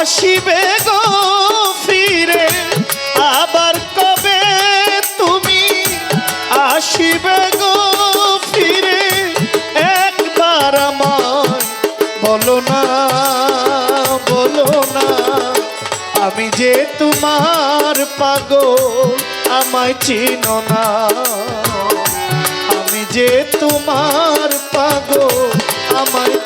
আসিবে গো ফিরে, আবার কবে তুমি আসিবে গো ফিরে? একবার আমার বলো না বলো না, আমি যে তোমার পাগ আমায় চিনো না। আমি যে তোমার পাগ আমায়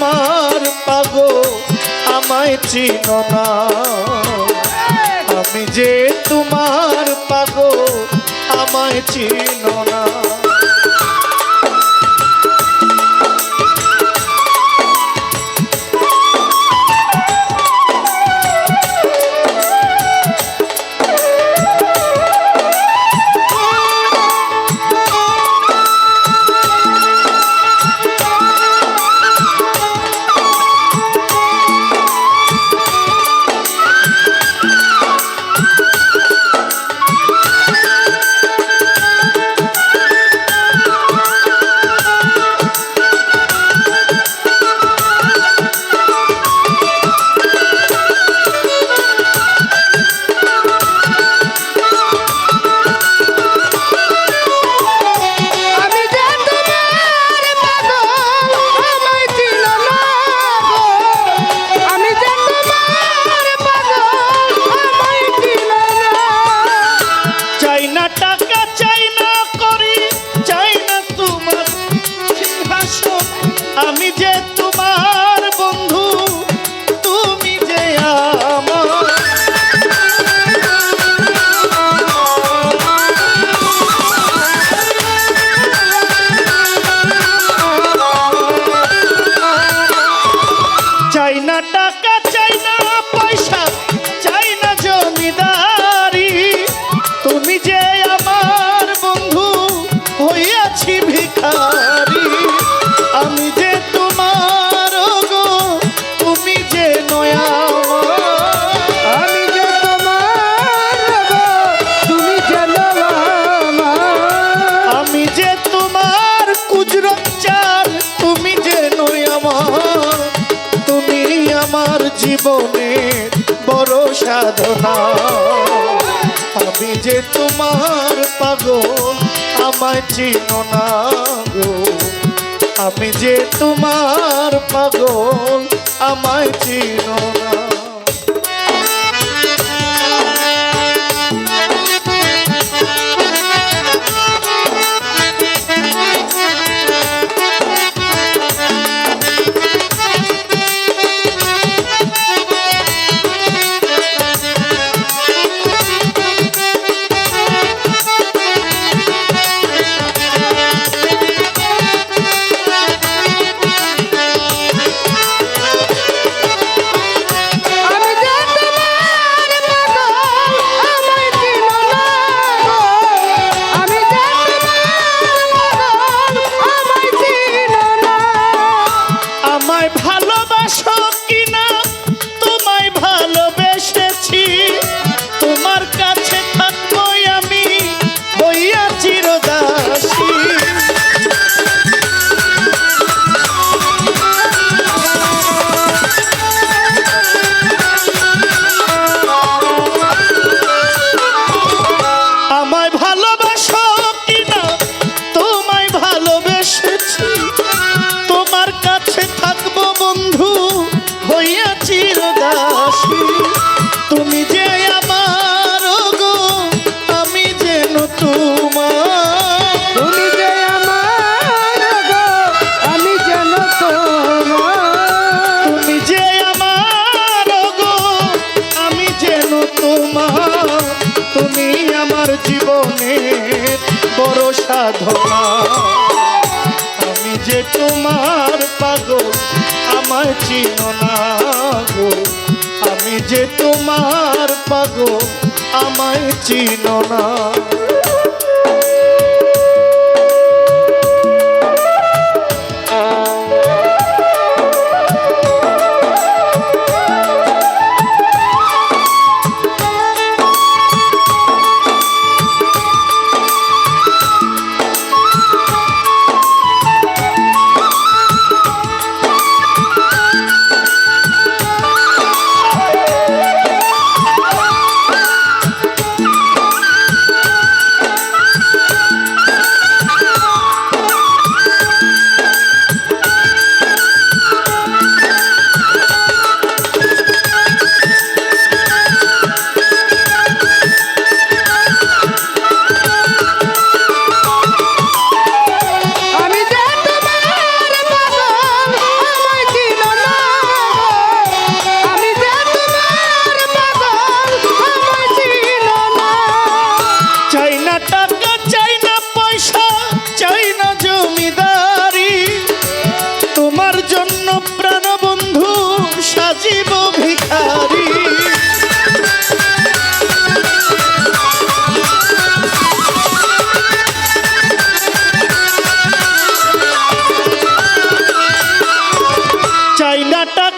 তোমার পাব আমায় চিন না। আমি যে তোমার পাব আমায় চিন না। জীবনের বড় সাধনা। আমি যে তোমার পাগল, আমায় চিনো না গো। আমি যে তোমার পাগল, আমায় চিনো সাধনা। আমি যে তোমার পাগল আমার চিনো গো। আমি যে তোমার পাগল, আমায় চিনো না। জমিদারি তোমার জন্য প্রাণবন্ধু সাজিব ভিখারি। চাইনা টাকা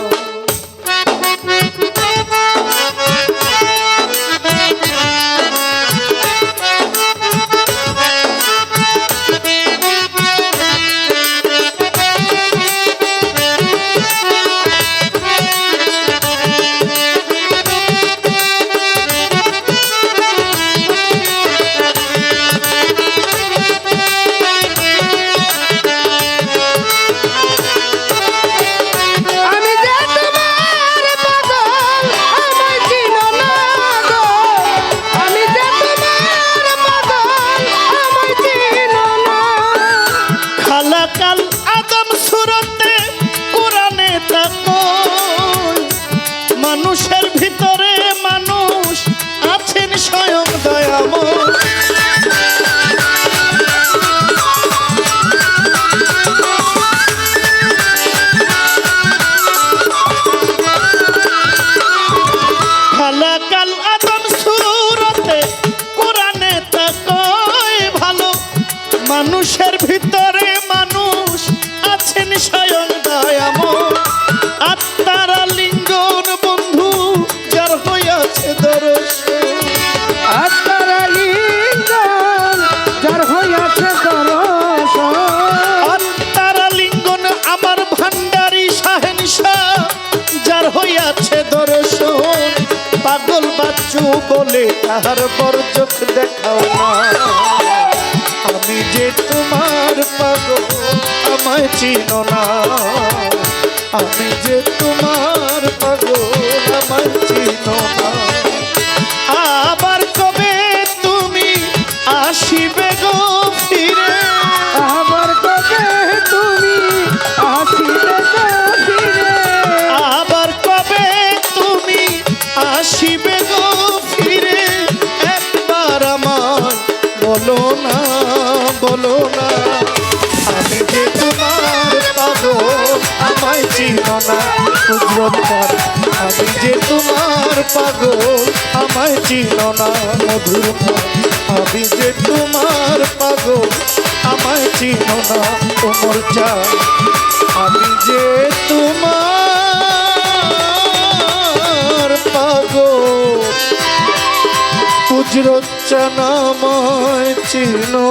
হইয়াছে দর্শন, পাগল বাচ্চু বলে তাহার বরচোখ দেখাও না। আমি যে তোমার পাগল, আমায় চিনো না। আমি যে তোমার পাগল, আমায় চিনো না। আমি যে তোমার পাবো আমায় চিনো না। কুদরত আমি যে তোমার পাগল, আমায় চিনো না। আমি যে তোমার পাগল, আমায় চিনো না। চা আমি যে তোমার পাগল। কুজরচ্চনাময় চিনো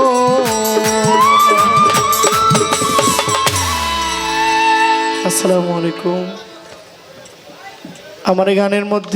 আসসালামু আলাইকুম। আমার গানের মধ্যে